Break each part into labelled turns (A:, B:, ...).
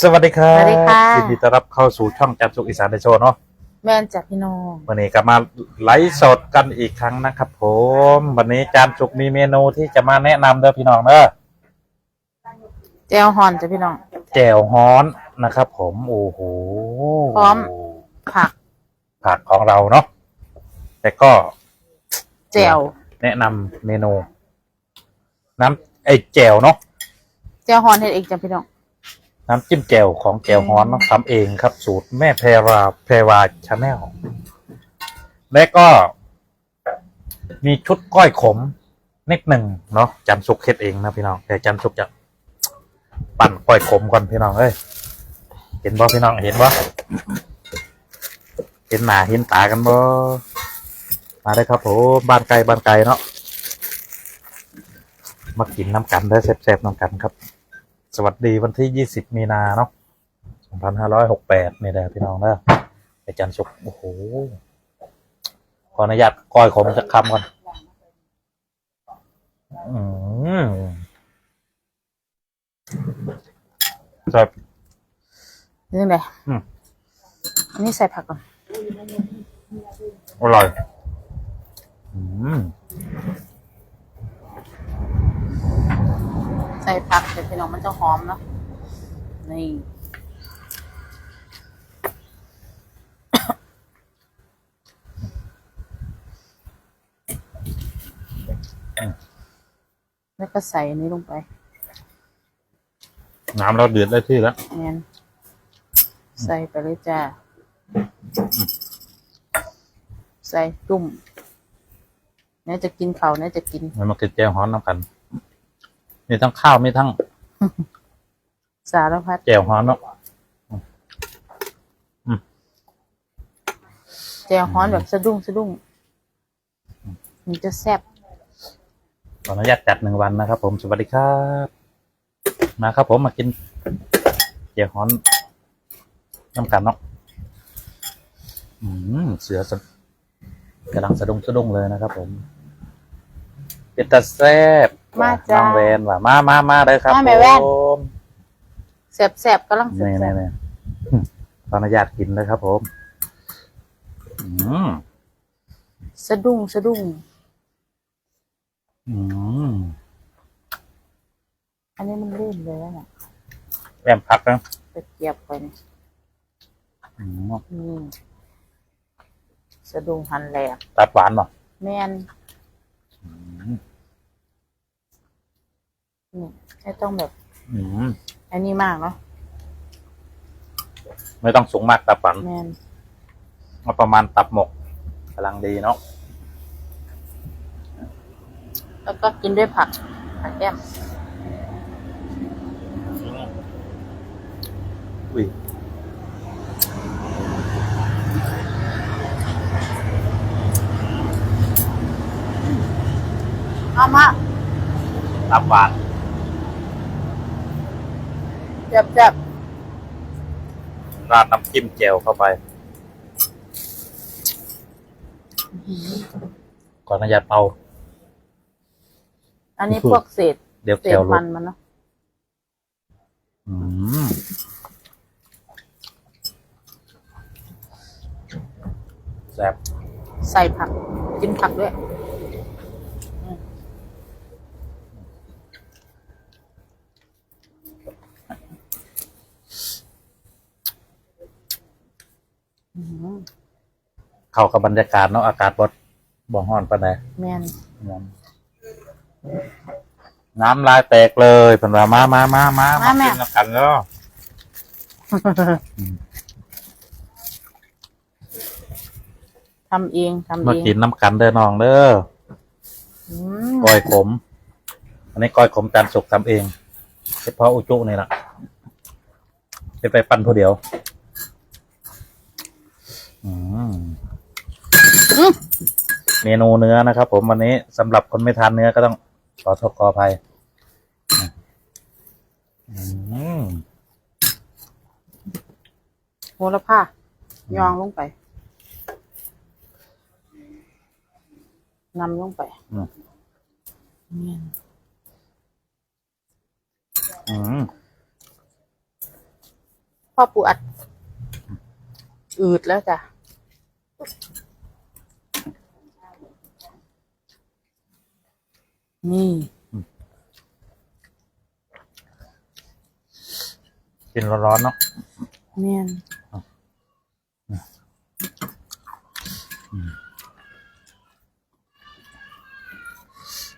A: สวัสดีครับ
B: สวัสดีค่ะ
A: ยินดีต้อนรับเข้าสู่ช่องจันทร์สุขอีสานในโชว์เนาะ
B: แม่นจากพี่น้อง
A: วันนี้ก็มาไลฟ์สดกันอีกครั้งนะครับผม วันนี้จานสุกมีเมนูที่จะมาแนะนำเด้อพี่น้องเด้อ
B: เจลฮอนจ้ะพี่น้อง
A: แจ่วฮ้อนนะครับผมโอ้โห
B: พร้อม ผัก
A: ผักของเราเนาะแต่ก็
B: เจล
A: แนะนำเมนู น้ำไอ้แจ่วเนาะ
B: เจลฮอนเฮ็ดเองจ้ะพี่น้อง
A: น้ำจิ้มแจ่วของแจ่วฮ้อนทำเองครับ สูตรแม่แพรวาแพรวาชาแนลและก็ มีชุดก้อยขมนิดหนึ่งเนาะจันสุกเฮ็ดเองนะพี่น้องแต่จันสุกจะปั่นก้อยขมก่อนพี่น้องเอ้ยเห็นบ่พี่น้องเห็นบ่เห็นหนาเห็นตากันบ่มาได้ครับผมบ้านไกลบ้านไกลเนาะมากินน้ำกันได้แซ่บๆน้ำกันครับ สวัสดีวันที่20มีนาเนาะ2568นี่แหละพี่น้องนะอาจารย์สุกโอ้โห ขออนุญาตก้อยขมสักคำก่อน อืมครับ
B: นี่ไง
A: อืม
B: อันนี้ใส่ผักก่อน
A: อร่อย อืม
B: ใส่ผักจ้ะพี่น้องมันจะหอมเนาะนี่แล้วก็ใส่อันนี้ลงไป
A: น้ำเราเดือดได้ที่แล้ว
B: แมนใส่ไปเลยจ้า ใส่จุ่มเนี่ยจะกินเขาวเนี่ยจะกิน
A: มันมากินแจ่วฮ้อนน้ำกัน มีทั้งข้าวมีทั้ง
B: สารพัด
A: แจ่วฮ้อนเนาะ
B: แจ่วฮ้อนแบบสะดุ้งสะดุ้งมันจะแซ่บ
A: ขออนุญาตจัดหนึ่งวันนะครับ ผมสวัสดีครับ มาครับผมมากินแจ่วฮ้อนน้ำกันเนาะอืมเสือสะกำลังสะดุ้งสะดุ้งเลยนะครับ ผม เป็นตาแซบ
B: มาจ้า
A: น้องแวนว่ะมามามาเลยครับ
B: มาแม่แว่น
A: ผม
B: แซ่บแซ่บๆกำลังแซ่
A: นี่
B: บ
A: นี่นี่ขออนุญาตกินเลยครับ ผมอืม
B: ๆสะดุ้งสะดุ้ง
A: อืม
B: อันนี้มันลื่นเลยนะ
A: แอมพักนะ
B: ไปเกียบไปนี่
A: อืม
B: นี่สะดุ้งหันแหลก
A: ตัดหวานป่ะ
B: แม่น นี่ไม่ต้องแบบ
A: อืม
B: อันนี้มากเนาะ
A: ไม่ต้องสูงมากตับหวาน
B: แม่น
A: เอาประมาณตับหมกกำลังดีเนาะ
B: แล้วก็กินด้วยผักผักแก้ม
A: อุ้ย
B: เอามา
A: ตับหวาน
B: แซ่บแซ่บ
A: ราดน้ำจิ้มแจ่วเข้าไปก่อนอนุญาตเป่า
B: อันนี้พวกเศษ
A: เดี๋ยว
B: เศ
A: แจ่
B: ษ
A: วหลุ
B: มั
A: ด
B: นมันเนาะ
A: อืมแซ่บ
B: ใส่ผัก กินผักด้วย
A: เข้ากับบรรยากาศเนาะอากาศบดบ่ฮ้อนปานใด
B: แม่น
A: น้ำน้ำลายแตกเลยเพิ่นว่ามามามามามากินกันเนาะ
B: ทำเองทำ
A: มา
B: เอง
A: กินน้ำกันเด้อน้องเด้อ
B: อืม
A: ก้อยขม อันนี้ก้อยขมจานสุกทำเองเฉพาะอุจุนี่แหละเป็นไปปั้นผู้เดียว อืม เมนูเนื้อนะครับ ผมวันนี้สำหรับคนไม่ทานเนื้อก็ต้องขอโทษขออภัยอืม
B: โหระพายองลงไปนำลงไป
A: อืม
B: แม่น
A: อืม
B: พ่อปูอัด อืดแล้วจ้ะ นี่
A: กินร้อนๆเนาะ
B: แม่น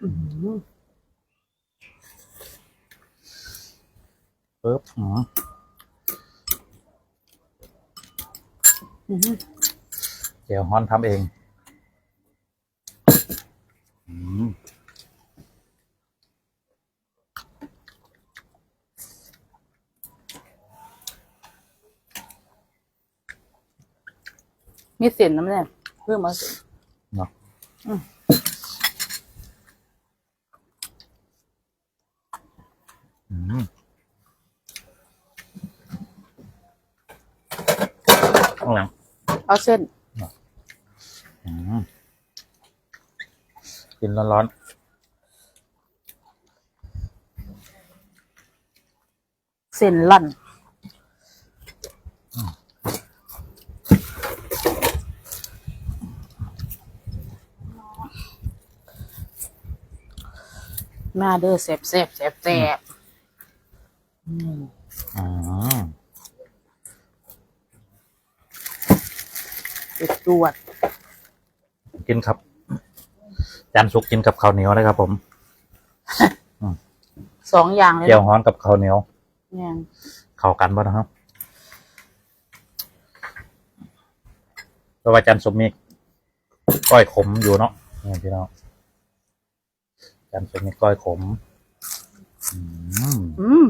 B: อื้อหือ
A: ปึ๊บอืม
B: อื้อหือ
A: แจ่วฮ้อนทำเอง
B: มีเสียนน้ำเนี่ยเพิ่มมาสิ
A: เนาะ
B: อืม
A: อืมข้างหลัง
B: เอาเส้น
A: อืมกินร้อน
B: เส้นลั่น มาเด้อแสบแสบแสบแสบอืม
A: ๆอืม
B: จุดจวด
A: กินครับ จานสุกกินกับข้าวเหนียวนะครับผม
B: สองอย่างเลย
A: แจ่ว
B: เนาะ
A: ฮ้อนกับข้าวเหนียว
B: เนี่ย
A: เข้ากันบ่นะครับเพราะว่าจานสุกมีก้อยขมอยู่เนาะนี่พี่น้อง จานสุกมีก้อยขม อืม
B: อืม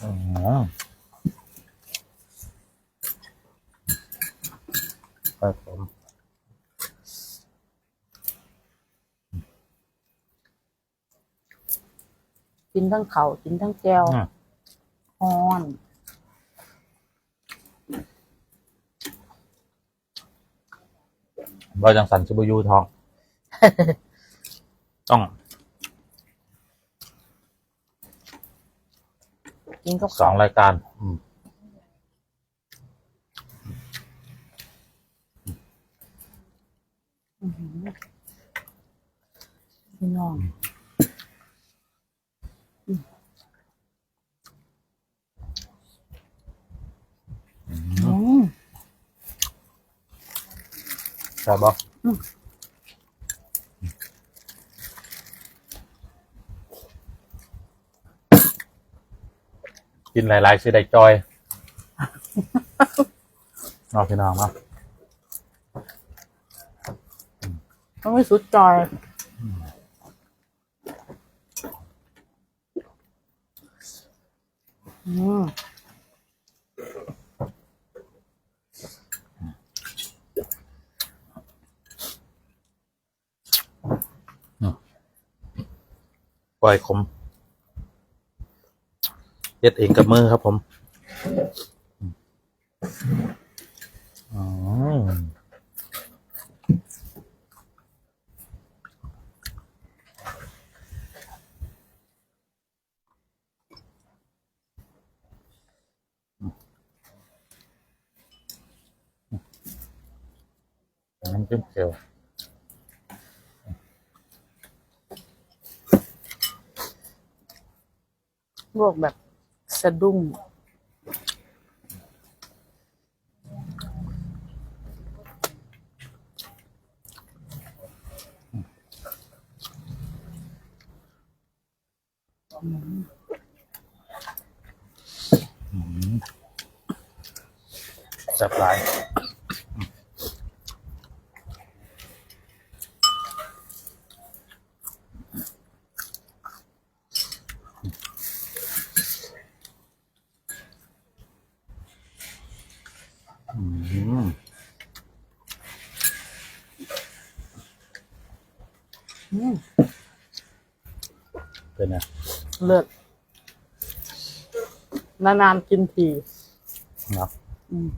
A: อืมก้อยขม
B: กินทั้งเขาวกินทั้งแก้ว
A: อืม
B: ฮ้อน
A: บอจังสันซูบอยูทอง ต้อง
B: กินกับ
A: สองรายการ อืม
B: อื้อหือพี่น้องอืม
A: ใช่บอ กินหลายๆสิได้จอยนอกพี่น้องเนาะ
B: ต้องไม่สุดจอยอืม
A: ก้อยขม เย็ดเองกับมือครับผมอืมน้ำจิ้มเจียว
B: ลวกแบบ สะดุ้ง
A: จับหลายอืม
B: อืม
A: เป็นไง
B: เลิศนานๆกินที
A: เนาะ
B: อืม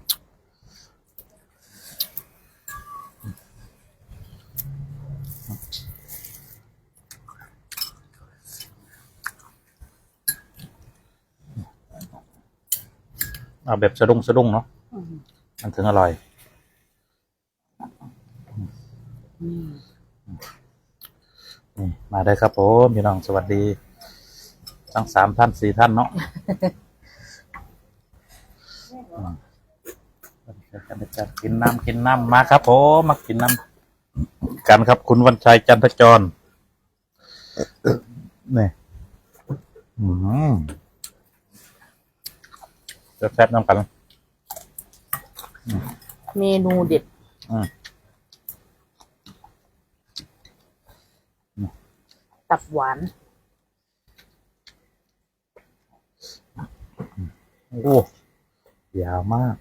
A: เอาแบบสะดุ้งสะดุ้งเนาะ
B: อืม
A: มันถึงอร่อย
B: อืม
A: นี่มาได้ครับผมพี่น้องสวัสดี ทั้งสามท่านสี่ท่านเนาะอืมกินน้ำกินน้ำมาครับผมมากินน้ำกันครับคุณวันชัยจันทจรนี่อืมจะแซ่บน้ำกัน
B: เมนูเด็ด
A: อืม
B: ตับหวาน
A: โอ้ยาวมาก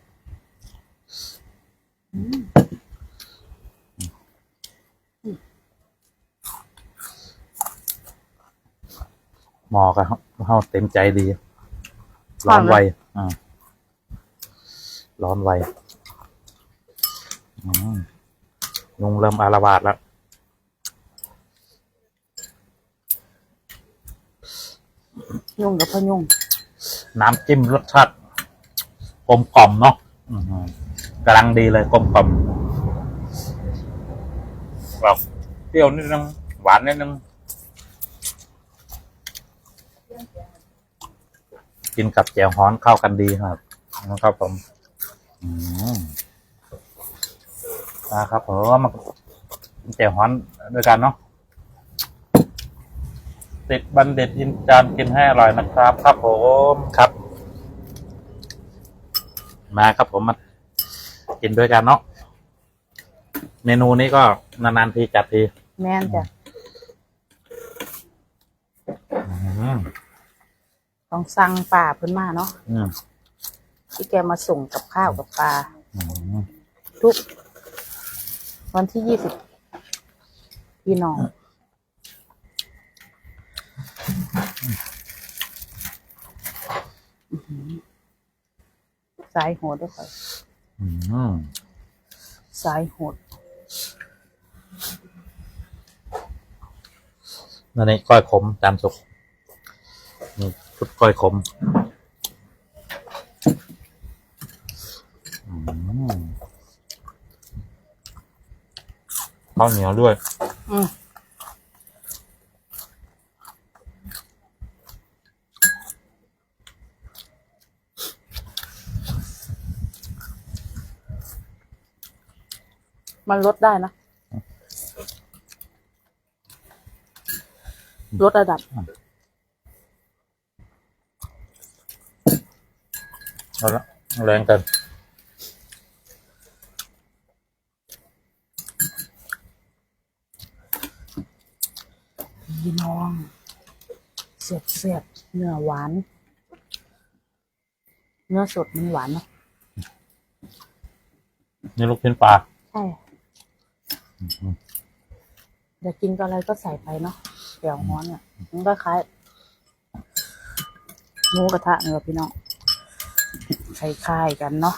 A: หมอกับเฮาเต็มใจดี ร้อนไวอ่าร้อนไวอืมยุงเริ่มอารวาสแล้ว
B: ยุ่งกับพ่อยุ่ง
A: น้ำจิ้มรสชาติกลมกล่อมเนาะกำลังดีเลยกลมกล่อมแบบเปรี้ยวนิดนึงหวานนิดนึงกินกับแจ่วฮ้อนเข้ากันดีครับนะครับผมอืมนะครับผมมาแจ่วฮ้อนด้วยกันเนาะ ติดบันเด็ดอินจานกินให้อร่อยนะครับ ครับผมครับ มาครับผมมากินด้วยกันเนาะเมนูนี้ก็นานๆทีจัดที
B: แม่นจ้ะ
A: อืม
B: ต้องสั่งป่าเพิ่นมาเนาะ
A: อืม
B: ที่แกมาส่งกับข้าวกับปลา
A: อืม
B: ทุก วันที่ยี่สิบพี่น้องอื้อหือ สายโหดด้วยค่ะ
A: อืม
B: สายโหด
A: นั่นนี่ก้อยขมจานสุกนี่ชุดก้อยขมอืมข้าวเหนียวด้วย
B: อื มมันลดได้นะลดระดับ
A: เอาละแรงกัน
B: พี่น้องเสียบเสียบเนื้อหวาน เนื้อสดมันหวานเนาะ
A: นี่ลูกชิ้นปลา
B: ใช่ อยากกินก็อะไรก็ใส่ไปเนาะเดี๋ยวฮ้อนเนี่ยมันก็คล้ายหมูกระทะเนื้อะพี่น้องคล้ายๆกันเนาะ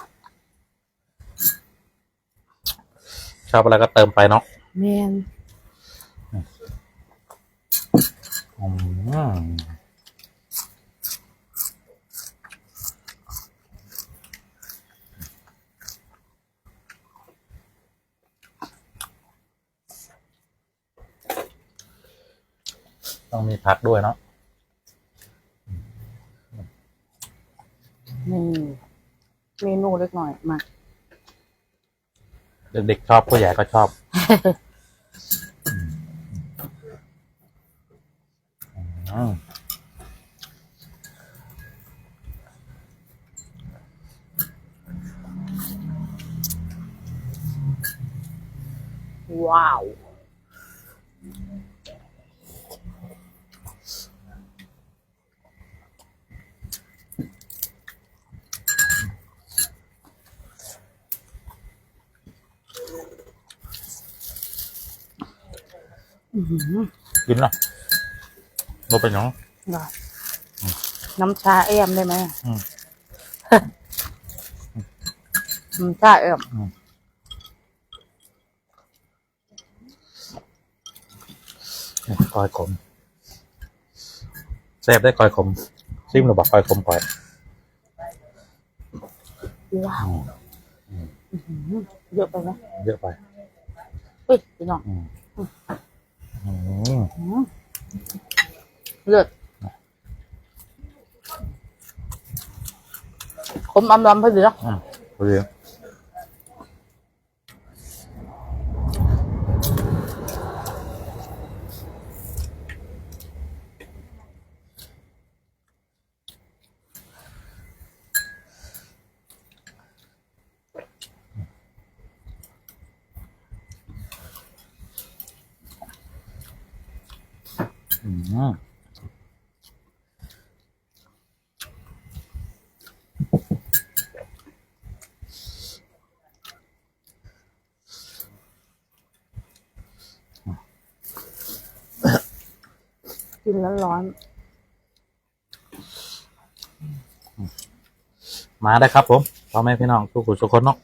A: ชอบอะไรก็เติมไปเนาะ
B: แมน
A: อืม ต้องมีผักด้วยเนาะ
B: นี่เมนูเล็กหน่อยมา
A: เด็กๆชอบผู้ใหญ่ก็ชอบอืม
B: ว้าว
A: กินเหรอเราเป็นหยัง
B: ได้น้ำชาเอ็มได้ไหม
A: อืม
B: น้ำชาเอ็ม
A: กอยขมแซ่บได้กอยขมซิมหรือบอกกอยขมก่อย
B: ว้าวอื้อหือเยอะไปไหม
A: เยอะไป
B: เฮ้ยพี่น้อง
A: อืมอืม
B: อืมเลือดคมอำลำพอดีแล้ว
A: อืมพอดี อืม
B: กินแล้วร้อน
A: มาได้ครับผมพ่อแม่พี่น้องทุกผู้ทุกคนเนาะ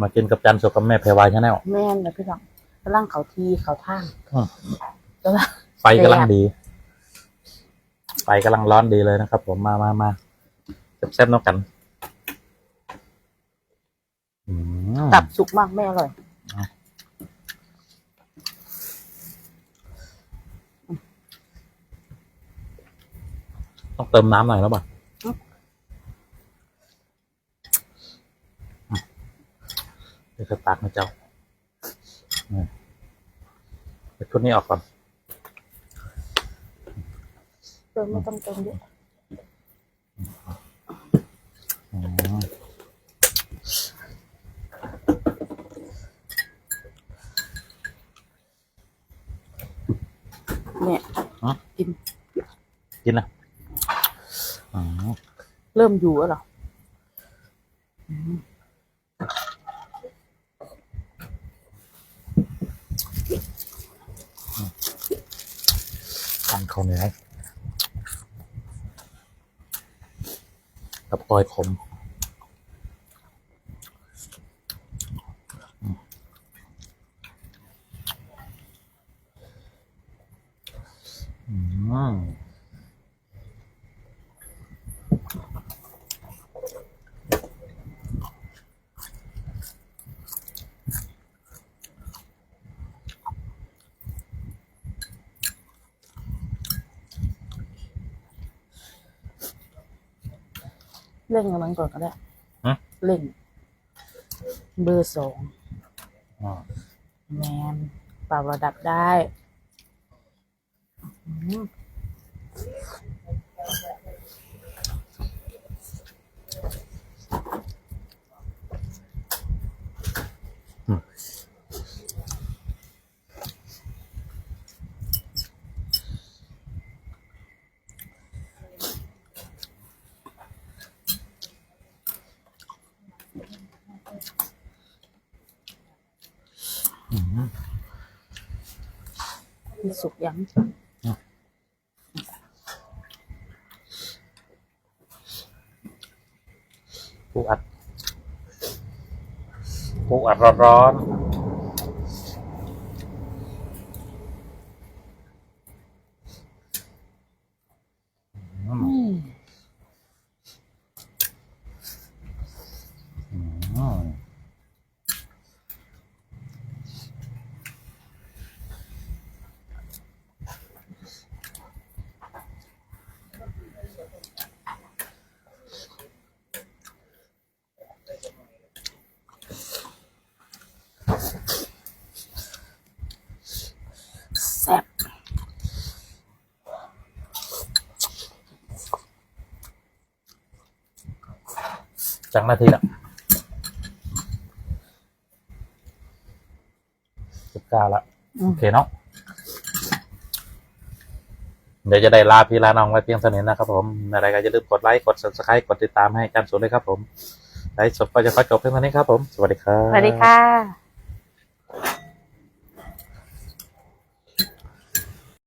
A: มากินกับจันสุกับแม่เพรวายชาแนล
B: แม่นนะพี่น้องกำลังเขาทีเขาทาง
A: อืม
B: กำลัง
A: ไฟกำลังดี ไฟกำลังร้อนดีเลยนะครับ ผมมามามาแซ่บๆเนอกกันอืม
B: ตับสุกมากไม่อร่อย
A: ต้องเติมน้ำหน่อยแล้วป่ะ
B: อืม
A: อืมเดี๋ยวจะตักนะเจ้าอืมเดี๋ยวชุดนี้ออกก่อน
B: เติมไม่ต้องเติมเยอะ
A: อืม
B: เนี่ยกิน
A: กินนะอืม
B: เริ่มอยู่แล้วเหรออืม
A: ทานข้าวเหนียว กับกอยขม
B: เร่งกับมันก่อนก็ได้
A: ฮะ
B: เร่ง เบอร์สอง
A: อ่า
B: แมนปรับระดับได้อืม
A: อื
B: สุกยัง
A: ปูอัดปูอัดร้อนๆ จังนาทีละสิบเก้าละ
B: อื
A: โอ
B: ม
A: เคเนาะเดี๋ยวจะได้ลาพี่ลาน้องไว้เพียงเท่านี้นะครับผมอะไรก็อย่าลืมกดไลค์กด subscribe กดติดตามให้การสวนด้วยครับผมไลฟ์สดก็จะขอจบเพียงเท่านี้ครับผม สวัสดีครับ
B: สวัสดีค่ะ